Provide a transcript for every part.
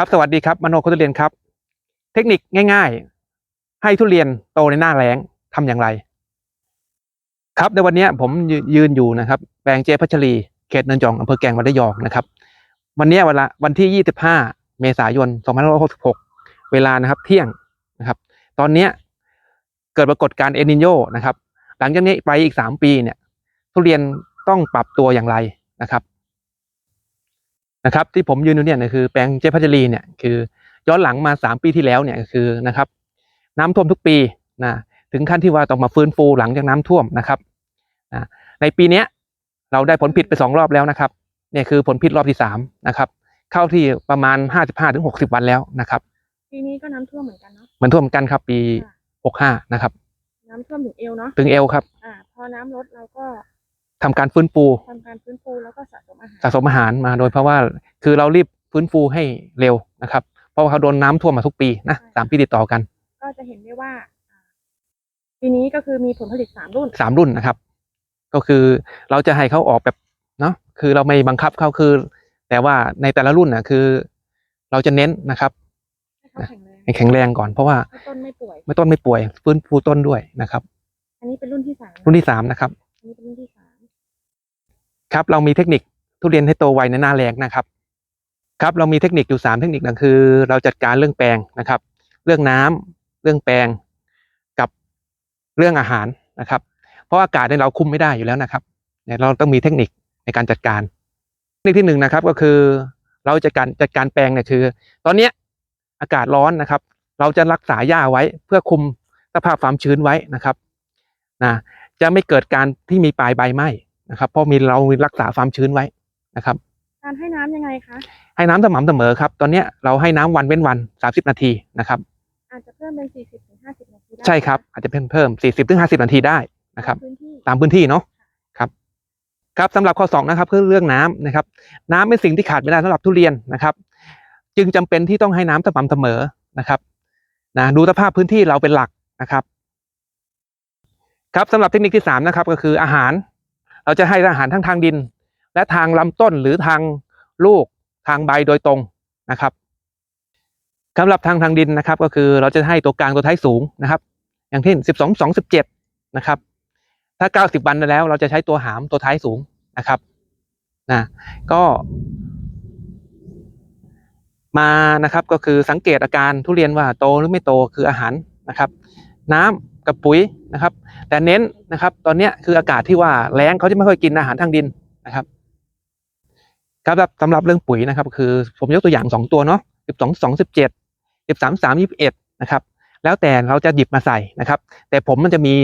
ครับ สวัสดีครับมโนคุทุเรียนครับ เทคนิคง่าย ๆ ให้ทุเรียนโตในหน้าแล้งทำอย่างไร ครับในวันนี้ผมยืนอยู่นะครับแปลงเจพัชรีเขตเนินจองอำเภอแกงวัดระยองนะครับ วันนี้เวลาวันที่ 25 เมษายน 2566 เวลานะครับเที่ยงนะครับ ตอนนี้เกิดปรากฏการณ์เอนิโยนะครับ หลังจากนี้ไปอีก 3 ปีเนี่ย ทุเรียนต้องปรับตัวอย่างไรนะครับ นะครับที่ผมยืนอยู่เนี่ยคือแปลงเจพัชรีเนี่ยคือย้อนหลังมา 3 ปีที่แล้วเนี่ยคือนะครับน้ำท่วมทุกปีนะถึงขั้นที่ว่าต้องมาฟื้นฟูหลังจากน้ำท่วมนะครับนะในปีเนี้ยเราได้ผลผิดไปสองรอบแล้วนะครับเนี่ยคือผลผิดรอบที่สามนะครับเข้าที่ประมาณห้าสิบห้าถึงหกสิบวันแล้วนะครับปีนี้ก็น้ำท่วมเหมือนกันเนาะเหมันท่วมกันครับปีหกห้านะครับ น้ำท่วมถึงเอวเนาะถึงเอวครับอ่าพอน้ำลดเราก็ ทำการฟื้นฟูทำการฟื้นฟูแล้วก็สะสมอาหารสะสมอาหารมาโดยเพราะว่าคือเรารีบฟื้นฟูให้เร็วนะครับ เพราะว่าเขาโดนน้ำท่วมมาทุกปีนะสามปีติดต่อกัน ก็จะเห็นได้ว่าอ่าปีนี้ก็คือมีผลผลิตสามรุ่นสามรุ่นนะครับ ก็คือเราจะให้เขาออกแบบเนาะคือเราไม่บังคับเขาคือ แต่ว่าในแต่ละรุ่นนะคือ เราจะเน้นนะครับให้เขาแข็งแรงให้แข็งแรงก่อนเพราะว่าให้ต้นไม่ป่วยไม่ต้นไม่ป่วย ฟื้นฟูต้นด้วยนะครับ อันนี้เป็นรุ่นที่สามรุ่นที่สามนะครับอันนี้เป็นรุ่นที่สาม ครับเรามีเทคนิคทุเรียนให้โตไวในหน้าแรงนะครับ ครับเรามีเทคนิคอยู่สามเทคนิคนะคือ เราจัดการเรื่องแปลงนะครับ เรื่องน้ำเรื่องแปลงกับเรื่องอาหารนะครับ เพราะอากาศเนี่ยเราคุมไม่ได้อยู่แล้วนะครับเนี่ยเราต้องมีเทคนิคในการจัดการเทคนิคที่หนึ่งนะครับก็คือ เราจะการจัดการแปลงเนี่ยคือ ตอนเนี้ยอากาศร้อนนะครับ เราจะรักษาหญ้าไว้เพื่อคุมสภาพความชื้นไว้นะครับนะจะไม่เกิดการที่มีปลายใบไหม้ นะครับเพราะมีเรามีรักษาความชื้นไว้นะครับ การให้น้ำยังไงคะ ให้น้ำสม่ำเสมอครับ ตอนเนี้ยเราให้น้ำวันเว้นวัน 30 นาทีนะครับอาจจะเพิ่มเป็นสี่สิบถึงห้าสิบนาทีได้ใช่ครับอาจจะเพิ่มเพิ่ม 40ถึง50 นาทีได้นะครับ พื้นที่ ตามพื้นที่เนาะครับครับสำหรับข้อ2นะครับคือเรื่องน้ำนะครับ น้ำเป็นสิ่งที่ขาดไม่ได้สำหรับทุเรียนนะครับ จึงจำเป็นที่ต้องให้น้ำสม่ำเสมอนะครับนะดูสภาพพื้นที่เราเป็นหลักนะครับ ครับสำหรับเทคนิคที่สามนะครับก็คืออาหาร เราจะให้อาหารทั้งทางดิน และทางลำต้นหรือทางลูกทางใบโดยตรงนะครับสำหรับทางทางดินนะครับ ก็คือเราจะให้ตัวกลางตัวท้ายสูงนะครับ อย่างเช่นสิบสองสองสิบเจ็ดนะครับ ถ้าเก้าสิบวันแล้ว เราจะใช้ตัวหามตัวท้ายสูงนะครับนะก็มานะครับก็คือสังเกตอาการทุเรียนว่าโตหรือไม่โตคืออาหารนะครับ น้ำ กับปุ๋ยนะครับ แต่เน้นนะครับ ตอนนี้คืออากาศที่ว่าแล้งเขาจะไม่ค่อยกินอาหารทางดินนะครับครับสำหรับเรื่องปุ๋ยนะครับ คือผมยกตัวอย่างสองตัวเนาะสิบสองสองสิบเจ็ดสิบสามสามยี่สิบเอ็ดนะครับ แล้วแต่เราจะหยิบมาใส่นะครับ แต่ผมมันจะมี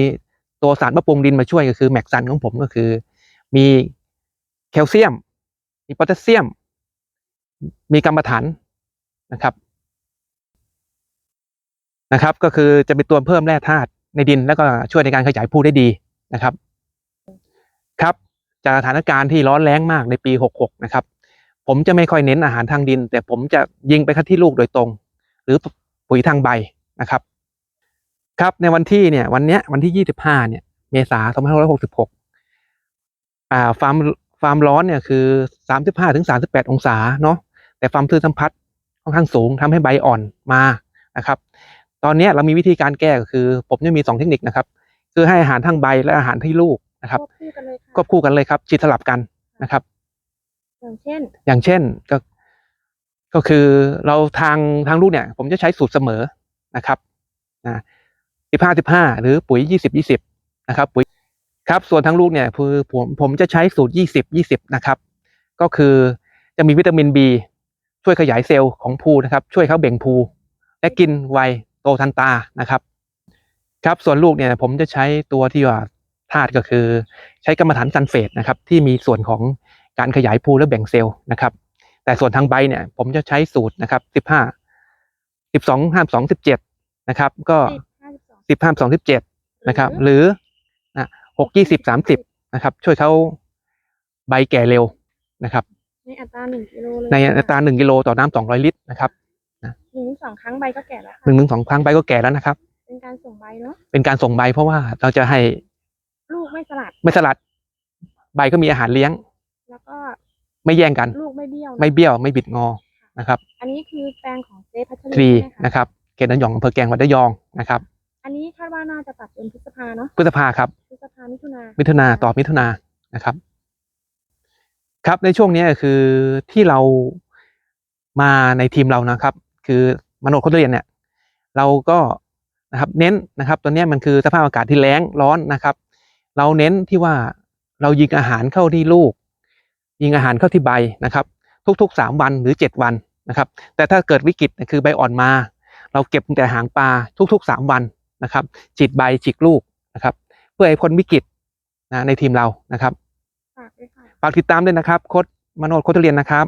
ตัวสารบำรุงดินมาช่วยก็คือแม็กซันของผมก็คือ มีแคลเซียม มีโพแทสเซียม มีกรรมฐานนะครับนะครับ ก็คือจะเป็นตัวเพิ่มแร่ธาตุ ในดินแล้วก็ช่วยในการขยายพูได้ดีนะครับ ครับจากสถานการณ์ที่ร้อนแรงมากในปี 66 นะครับ ผมจะไม่ค่อยเน้นอาหารทางดิน แต่ผมจะยิงไปที่ลูกโดยตรง หรือปุ๋ยทางใบนะครับ ครับในวันที่เนี่ยวันเนี้ยวันที่ 25 เนี่ย เมษายน 2566 อ่าความความร้อนเนี่ยคือ 35ถึง38 องศาเนาะแต่ความชื้นสัมผัสค่อนข้างสูงทำให้ใบอ่อนมานะครับ ตอนเนี้ยเรามีวิธีการแก้ก็คือ ผมจะมีสองเทคนิคนะครับ คือให้อาหารทางใบและอาหารที่ลูกนะครับควบคู่กันเลยค่ะควบคู่กันเลยครับฉีดสลับกันนะครับ อย่างเช่น อย่างเช่นก็ก็คือเราทางทางลูกเนี่ย ผมจะใช้สูตรเสมอนะครับนะสิบห้าสิบห้าหรือปุ๋ยยี่สิบยี่สิบนะครับ ปุ๋ยครับ ส่วนทางลูกเนี่ยคือผมผมจะใช้สูตรยี่สิบยี่สิบนะครับ ก็คือจะมีวิตามินบีช่วยขยายเซลล์ของภูนะครับ ช่วยเขาเบ่งภูและกินไว โตทันตานะครับ ครับส่วนลูกเนี่ยผมจะใช้ตัวที่ว่าธาตุก็คือ ใช้กรรมฐานซันเฟตนะครับที่มีส่วนของการขยายภูและแบ่งเซลล์นะครับ แต่ส่วนทางใบเนี่ยผมจะใช้สูตรนะครับสิบห้าสิบสองห้าสองสิบเจ็ดนะครับ ก็สิบห้าสิบสองสิบห้าสองสิบเจ็ดนะครับ หรือนะหกยี่สิบสามสิบนะครับ ช่วยเขาใบแก่เร็วนะครับ ในอัตราหนึ่งกิโลเลยในอัตราหนึ่งกิโลต่อน้ำสองร้อยลิตรนะครับ หนึ่งถึงสองครั้งใบก็แก่แล้วหค่ะนึ่งถึงสองครั้งใบก็แก่แล้วนะครับ เป็นการส่งใบเนาะเป็นการส่งใบเพราะว่าเราจะให้ลูกไม่สลัดไม่สลัด ใบก็มีอาหารเลี้ยง แล้วก็ไม่แย่งกัน ลูกไม่เบี้ยวนะไม่เบี้ยวไม่บิดงอนะครับอันนี้คือแปลงของเจ๊พัชทรีรีใช่ไหมคะนะครับเขตนายองอำเภอแกลงวัดระยองนะครับอันนี้คาดว่าน่าจะตัดเดือนพฤษภาเนาะพฤษภาครับ พฤษภามิถุนามิถุนาต่อมิถุนานะครับ ครับในช่วงนี้คือที่เรามาในทีมเรานะครับ คือมโนโคตรเรียนเนี่ยเราก็นะครับเน้นนะครับตัวเนี้ยมันคือสภาพอากาศที่แล้งร้อนนะครับ เราเน้นที่ว่าเรายิงอาหารเข้าที่ลูก ยิงอาหารเข้าที่ใบนะครับ ทุกๆสามวันหรือเจ็ดวันนะครับ แต่ถ้าเกิดวิกฤตเนี่ยคือใบอ่อนมา เราเก็บตั้งแต่หางปลาทุกๆสามวันนะครับฉีดใบฉีกลูกนะครับ เพื่อให้พ้นวิกฤตนะในทีมเรานะครับฝากด้วยค่ะฝากติดตามด้วยนะครับโค้ดมโนดโค้ดทุเรียนนะครับ